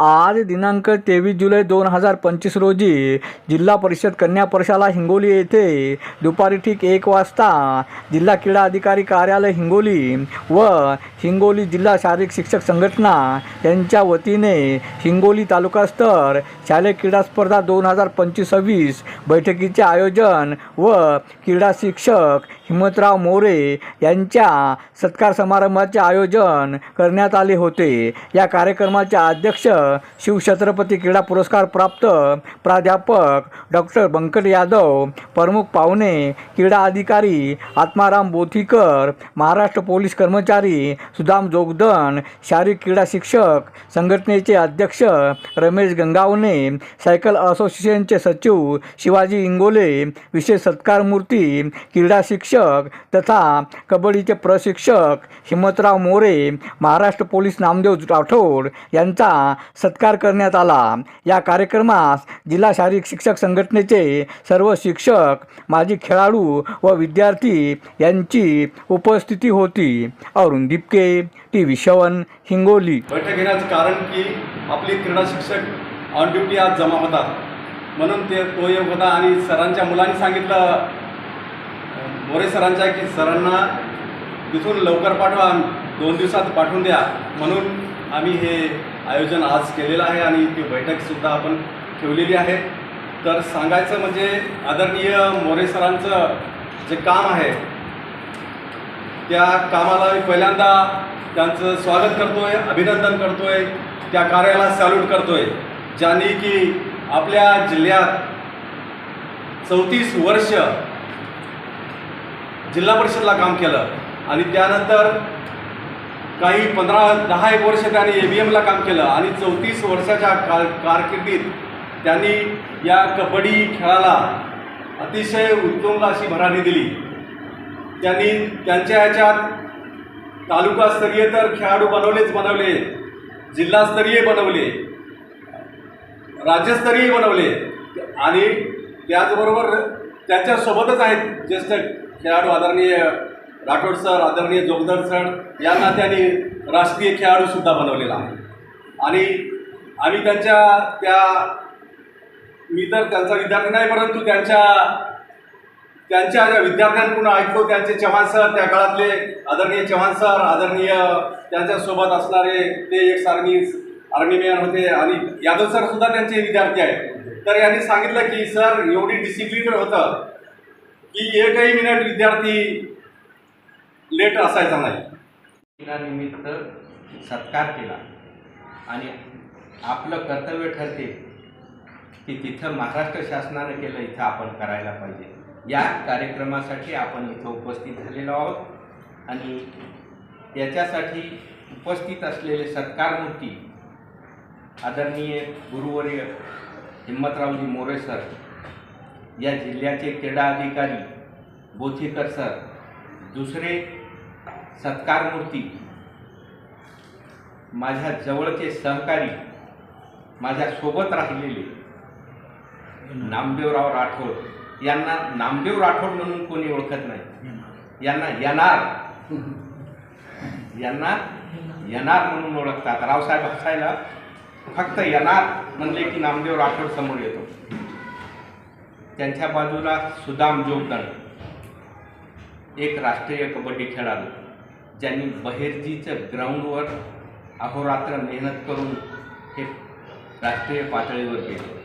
आज दिनांक तेवीस जुलै दोन हजार पंचवीस रोजी जिल्हा परिषद कन्या परशाला हिंगोली येथे दुपारी ठीक एक वाजता जिल्हा क्रीडा अधिकारी कार्यालय हिंगोली व हिंगोली जिल्हा शारीरिक शिक्षक संघटना यांच्या वतीने हिंगोली तालुकास्तर शालेय क्रीडा स्पर्धा दोन हजार पंचवीस सव्वीस बैठकीचे आयोजन व क्रीडा शिक्षक हिमतराव मोरे यांच्या सत्कार समारंभाचे आयोजन करण्यात आले होते. या कार्यक्रमाचे अध्यक्ष शिवछत्रपती क्रीडा पुरस्कार प्राप्त प्राध्यापक डॉक्टर बंकट यादव प्रमुख पाहुणे क्रीडा अधिकारी आत्माराम बोथीकर महाराष्ट्र पोलीस कर्मचारी सुदाम जोगदन शारीरिक क्रीडा शिक्षक संघटनेचे अध्यक्ष रमेश गंगावणे सायकल असोसिएशनचे सचिव शिवाजी इंगोले विशेष सत्कार मूर्ती क्रीडा शिक्षक तथा कबड्डीचे प्रशिक्षक हिमतराव मोरे महाराष्ट्र पोलीस नामदेव राठोड यांचा सत्कार करण्यात आला. या कार्यक्रमास जिल्हा शारीरिक शिक्षक संघटनेचे सर्व शिक्षक माजी खेळाडू व विद्यार्थी यांची उपस्थिती होती. अरुण दिपके टी व्ही शवन हिंगोली. बैठक घेण्याचं कारण की आपले क्रीडा शिक्षक ऑन ड्युटी आज जमा होतात म्हणून ते तो योग होता आणि सरांच्या मुलांनी सांगितलं मोरे सरांच्या की सरांना तिथून लवकर पाठवा दोन दिवसात पाठवून द्या. म्हणून आम्ही हे आयोजन आज केलेलं आहे आणि ती बैठकसुद्धा आपण ठेवलेली आहे. तर सांगायचं म्हणजे आदरणीय मोरे सरांचं जे काम आहे त्या कामाला मी पहिल्यांदा त्यांचं स्वागत करतोय अभिनंदन करतोय त्या कार्याला सॅल्यूट करतोय ज्यांनी की आपल्या जिल्ह्यात चौतीस वर्ष जिल्हा परिषदला काम केलं. आणि त्यानंतर काही पंधरा दहा एक वर्ष त्यांनी ए बी एमला काम केलं. आणि चौतीस वर्षाच्या कार कारकिर्दीत त्यांनी या कबड्डी खेळाला अतिशय उत्तुंग अशी भरारी दिली. त्यांनी त्यांच्या ह्याच्यात तालुकास्तरीय तर खेळाडू बनवलेच बनवले जिल्हास्तरीय बनवले राज्यस्तरीय बनवले. आणि त्याचबरोबर त्यांच्यासोबतच आहेत ज्येष्ठ खेळाडू आदरणीय राठोड सर आदरणीय जोगदर सर यांना त्यांनी राष्ट्रीय खेळाडूसुद्धा बनवलेला आहे. आणि आम्ही त्यांच्या त्या मी तर त्यांचा विद्यार्थी नाही परंतु त्यांच्या त्यांच्या ज्या विद्यार्थ्यांकडून ऐकतो त्यांचे चव्हाण सर त्या काळातले आदरणीय चव्हाण सर आदरणीय त्यांच्यासोबत असणारे ते एक सारणी आर्मीमॅन होते आणि यादव सर सुद्धा त्यांचे विद्यार्थी आहेत. तर यांनी सांगितलं की सर एवढी डिसिप्लिन होतं की एकही मिनिट विद्यार्थी लेट असायचा नाही. दिनानिमित्त सत्कार केला. आणि आपलं कर्तव्य ठरते की तिथं महाराष्ट्र शासनानं केलं इथं आपण करायला पाहिजे. या कार्यक्रमासाठी आपण इथं उपस्थित झालेलो आहोत. आणि त्याच्यासाठी उपस्थित असलेले सत्कारमूर्ती आदरणीय गुरुवर्य हिम्मतरावजी मोरे सर या जिल्ह्याचे क्रीडा अधिकारी बोथीकर सर दुसरे सत्कारमूर्ती माझ्या जवळचे सहकारी माझ्या सोबत राहिलेले नामदेवराव राठोड यांना नामदेव राठोड म्हणून कोणी ओळखत नाही. यांना येणार यांना येणार म्हणून ओळखतात. रावसाहेब हसायला फक्त येणार म्हणले की नामदेव राठोड समोर येतो. त्यांच्या बाजूला सुदाम जोगदंड एक राष्ट्रीय कबड्डी खेळाडू ज्यांनी बहेरजीचं ग्राउंडवर अहोरात्र मेहनत करून हे राष्ट्रीय पातळीवर गेले.